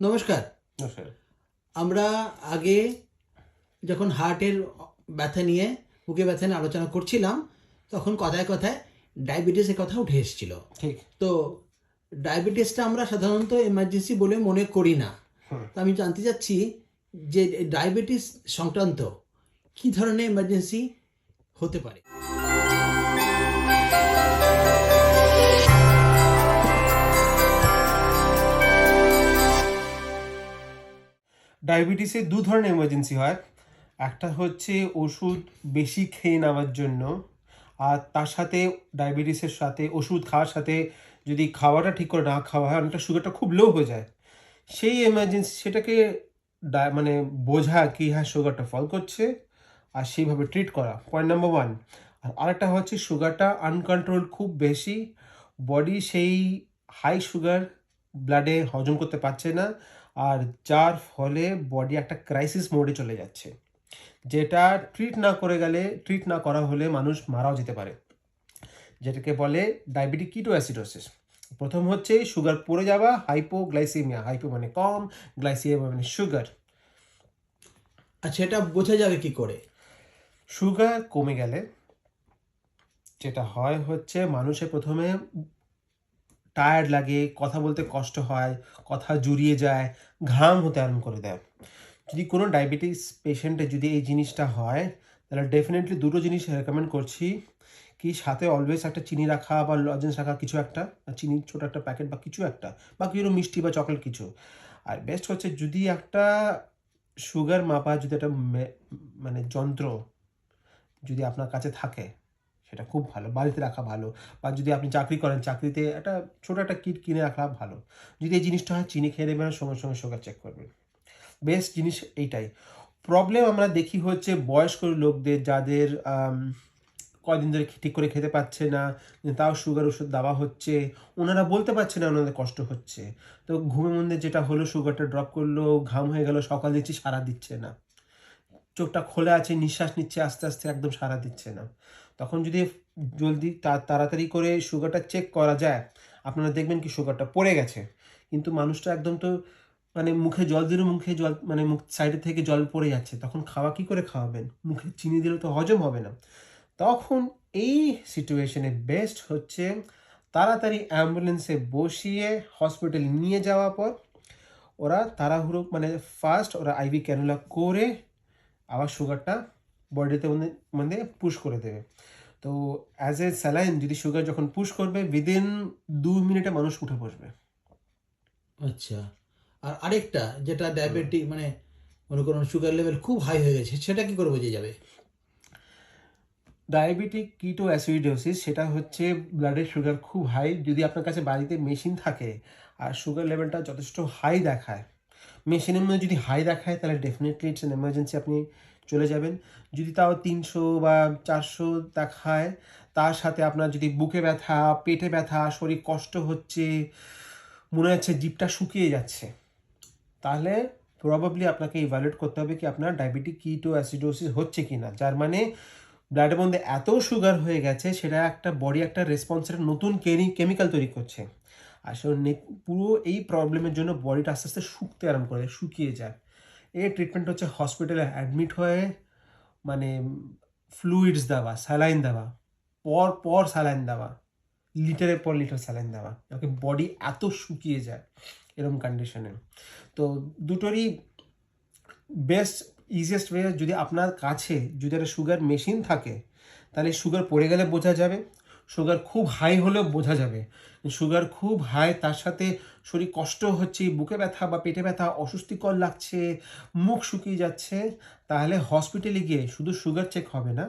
নমস্কার। নমস্কার। আমরা আগে যখন হার্টের ব্যথা নিয়ে বুকে ব্যথা নিয়ে আলোচনা করছিলাম তখন কথায় কথায় ডায়াবেটিসের কথা উঠে এসেছিল। ঠিক। তো ডায়াবেটিসটা আমরা সাধারণত এমার্জেন্সি বলে মনে করি না। তো আমি জানতে চাচ্ছি যে ডায়াবেটিস সংক্রান্ত কি ধরনের এমার্জেন্সি হতে পারে? ডায়াবেটিসে দু ধরনের এমার্জেন্সি হয়। একটা হচ্ছে ওষুধ বেশি খেয়ে নেওয়ার জন্য, আর তার সাথে ডায়াবেটিসের সাথে, ওষুধ খাওয়ার সাথে যদি খাওয়াটা ঠিক করে না খাওয়া হয়, অনেকটা সুগারটা খুব লো হয়ে যায়। সেই এমার্জেন্সি সেটাকে মানে বোঝা কি হ্যাঁ সুগারটা ফল করছে, আর সেইভাবে ট্রিট করা। পয়েন্ট নাম্বার ওয়ান আর আরেকটা হচ্ছে সুগারটা আনকন্ট্রোল খুব বেশি। বডি সেই হাই সুগার ব্লাডে হজম করতে পারছে না। আর যার ফলে বডি একটা ক্রাইসিস মোডে চলে যাচ্ছে। যেটা ট্রিট না করে গেলে ট্রিট না করা হলে মানুষ মারাও যেতে পারে। যেটাকে বলে ডায়াবেটিক কিটো অ্যাসিডোসিস প্রথম হচ্ছে সুগার পড়ে যাওয়া হাইপোগ্লাইসেমিয়া হাইপো মানে কম গ্লাইসিমিয়া মানে সুগার আচ্ছা এটা বোঝা যাবে কি করে? সুগার কমে গেলে, যেটা হয় হচ্ছে মানুষের প্রথমে টায়ার্ড লাগে, কথা বলতে কষ্ট হয়, কথা জুড়িয়ে যায়, ঘাম হতে আরম্ভ করে দেয়। যদি কোনো ডায়াবেটিস পেশেন্টে যদি এই জিনিসটা হয়, তাহলে ডেফিনেটলি দুটো জিনিস রেকমেন্ড করছি। কি সাথে অলওয়েজ একটা চিনি রাখা বা লজেন্স রাখা কিছু একটা, বা চিনির ছোটো একটা প্যাকেট বা কিছু একটা, বা কিছু মিষ্টি বা চকলেট কিছু। আর বেস্ট হচ্ছে যদি একটা সুগার মাপা, যদি একটা মানে যন্ত্র যদি আপনার কাছে থাকে সেটা খুব ভালো, বাড়িতে রাখা ভালো বা যদি আপনি চাকরি করেন, চাকরিতে একটা ছোটো একটা কিট কিনে রাখা ভালো। যদি এই জিনিসটা হয়, চিনি খেয়ে নেবেন সঙ্গে সঙ্গে সুগার চেক করবেন। বেস্ট জিনিস এইটাই। প্রবলেম আমরা দেখি হচ্ছে বয়স্ক লোকদের যাদের কয়দিন ধরে ঠিক করে খেতে পাচ্ছে না, তাও সুগার ওষুধ দেওয়া হচ্ছে, ওনারা বলতে পারছে না ওনাদের কষ্ট হচ্ছে। তো ঘুমের মধ্যে যেটা হলো সুগারটা ড্রপ করল, ঘাম হয়ে গেল, সকাল দিচ্ছি সারা দিচ্ছে না। চোখটা খোলা আছে, নিঃশ্বাস নিচ্ছে, আস্তে আস্তে একদম সারা দিচ্ছে না। তখন যদি জলদি তাড়াতাড়ি করে সুগারটা চেক করা যায়, আপনারা দেখবেন কি সুগারটা পড়ে গেছে। কিন্তু মানুষটা একদম তো মানে মুখে জল দিলে মুখে জল মানে মুখ সাইডে থেকে জল পড়ে যাচ্ছে। তখন খাওয়া কি করে খাওয়াবেন? মুখে চিনি দিলে তো হজম হবে না। তখন এই সিচুয়েশনে বেস্ট হচ্ছে তাড়াতাড়ি অ্যাম্বুলেন্সে বসিয়ে হসপিটালে নিয়ে যাওয়ার পর ওরা তাড়াহুড়ো মানে ফার্স্ট ওরা আইভি ক্যানুলা করে আবার সুগারটা বডিতে মানে পুশ করে দেবে। তো অ্যাজ এ স্যালাইন যদি সুগার যখন পুশ করবে উইদিন দু মিনিটে মানুষ উঠে বসবে। আচ্ছা। আর আরেকটা যেটা ডায়াবেটিক মানে মনে করুন সুগার লেভেল খুব হাই হয়ে গেছে সেটা কি করে বোঝা যাবে? ডায়াবেটিক কিটো অ্যাসিডোসিস সেটা হচ্ছে ব্লাডের সুগার খুব হাই যদি আপনার কাছে বাড়িতে মেশিন থাকে আর সুগার লেভেলটা যথেষ্ট হাই দেখায় মেশিনের মধ্যে যদি হাই দেখায় তাহলে ডেফিনেটলি ইটস এন এমার্জেন্সি আপনি চলে যাবেন। যদি তাও তিনশো বা চারশো দেখায়, তার সাথে আপনার যদি বুকে ব্যথা, পেটে ব্যথা, শরীর কষ্ট হচ্ছে, মনে হচ্ছে জিপটা শুকিয়ে যাচ্ছে, তাহলে প্রবাবলি আপনাকে ইভ্যালুয়েট করতে হবে কি আপনার ডায়াবেটিক কিটো অ্যাসিডোসিস হচ্ছে কি না যার মানে ব্লাডের মধ্যে এত সুগার হয়ে গেছে, সেটা একটা বডি একটা রেসপন্সের নতুন কেমিক্যাল তৈরি করছে। আসলে পুরো এই প্রবলেমের জন্য বডিটা আস্তে আস্তে শুকতে আরম্ভ করে, শুকিয়ে যায়। এই ট্রিটমেন্ট হচ্ছে হসপিটালে অ্যাডমিট হয়ে মানে ফ্লুইডস দেওয়া স্যালাইন দেওয়া, পর পর স্যালাইন দেওয়া লিটারের পর লিটার স্যালাইন দেওয়া ওকে বডি এত শুকিয়ে যায় এরকম কন্ডিশনে তো দুটোরই বেস্ট ইজিয়েস্ট ওয়ে যদি আপনার কাছে যদি একটা সুগার মেশিন থাকে, তাহলে সুগার পড়ে গেলে বোঝা যাবে সুগার খুব হাই হলেও বোঝা যাবে। সুগার খুব হাই তার সাথে শরীর কষ্ট হচ্ছে বুকে ব্যথা বা পেটে ব্যথা অস্বস্তিকর লাগছে মুখ শুকিয়ে যাচ্ছে তাহলে হসপিটালে গিয়ে শুধু সুগার চেক হবে না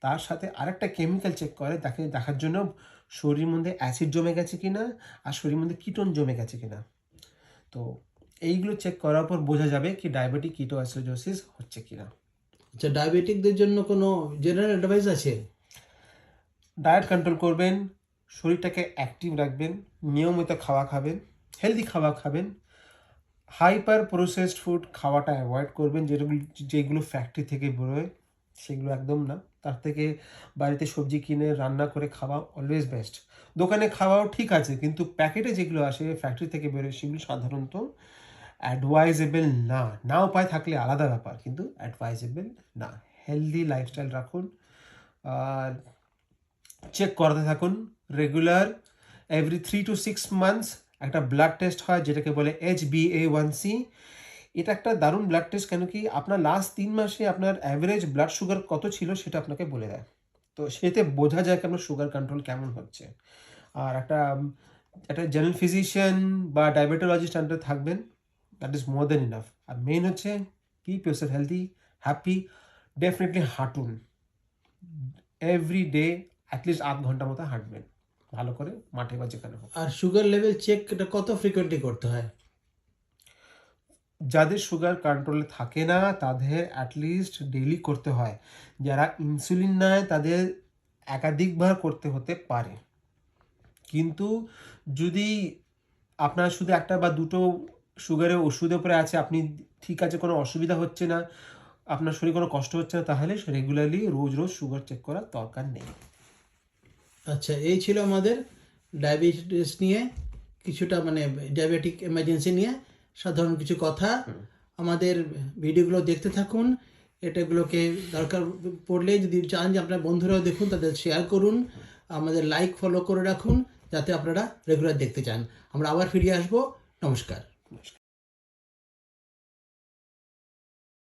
তার সাথে আরেকটা কেমিক্যাল চেক করে তাকে দেখার জন্য শরীর মধ্যে অ্যাসিড জমে গেছে কি না আর শরীরের মধ্যে কিটন জমে গেছে কি না তো এইগুলো চেক করার পর বোঝা যাবে কি ডায়াবেটিক কিটো অ্যাসিডোসিস হচ্ছে কি না আচ্ছা ডায়াবেটিকদের জন্য কোনো জেনারেল অ্যাডভাইস আছে? ডায়েট কন্ট্রোল করবেন শরীরটাকে অ্যাক্টিভ রাখবেন নিয়মিত খাওয়া খাবেন হেলদি খাওয়া খাবেন। হাইপার প্রসেসড ফুড খাওয়াটা অ্যাভয়েড করবেন। যেগুলো যেগুলো ফ্যাক্টরি থেকে বেরোয় সেগুলো একদম না। তার থেকে বাড়িতে সবজি কিনে, রান্না করে খাওয়া অলওয়েজ বেস্ট দোকানে খাওয়াও ঠিক আছে, কিন্তু প্যাকেটে যেগুলো আসে ফ্যাক্টরি থেকে বেরোয় সেগুলো সাধারণত অ্যাডভাইজেবল না। না উপায় থাকলে আলাদা ব্যাপার, কিন্তু অ্যাডভাইজেবল না। হেলদি লাইফস্টাইল রাখুন। আর চেক করতে থাকুন। Regular every three to six months একটা ব্লাড টেস্ট হয়, যেটাকে বলে H B A one C এটা একটা দারুণ ব্লাড টেস্ট কেন কি আপনার লাস্ট তিন মাসে আপনার অ্যাভারেজ ব্লাড সুগার কত ছিল সেটা আপনাকে বলে দেয়। তো সেতে বোঝা যায় কি আপনার সুগার কন্ট্রোল কেমন হচ্ছে। আর একটা একটা জেনারেল ফিজিশিয়ান বা ডায়াবেটোলজিস্ট আন্ডারে থাকবেন that is more than enough R main হচ্ছে keep your healthy happy definitely হাঁটুন। Every day at least আধ ঘণ্টা মতো হাঁটবেন। ভালো করে মাঠে বা যেখানে হোক। আর সুগার লেভেল চেক এটা কত ফ্রিকোয়েন্টলি করতে হয়? যাদের সুগার কন্ট্রোলে থাকে না তাদের অ্যাটলিস্ট ডেইলি করতে হয়। যারা ইনসুলিন নেয় তাদের একাধিকবার করতে হতে পারে। কিন্তু যদি আপনার শুধু একটা বা দুটো সুগারের ওষুধের উপরে আছে আপনি ঠিক আছে কোনো অসুবিধা হচ্ছে না আপনার শরীরে কোনো কষ্ট হচ্ছে না তাহলে রেগুলারলি রোজ রোজ সুগার চেক করার দরকার নেই। আচ্ছা এই ছিল আমাদের ডায়াবেটিস নিয়ে কিছুটা মানে ডায়াবেটিক এমার্জেন্সি নিয়ে সাধারণ কিছু কথা। আমাদের ভিডিওগুলো দেখতে থাকুন, এটাগুলোকে দরকার পড়লে যদি চান যে আপনার বন্ধুরাও দেখুন, তাদের শেয়ার করুন, আমাদের লাইক ফলো করে রাখুন, যাতে আপনারা রেগুলার দেখতে চান। আমরা আবার ফিরে আসব। নমস্কার।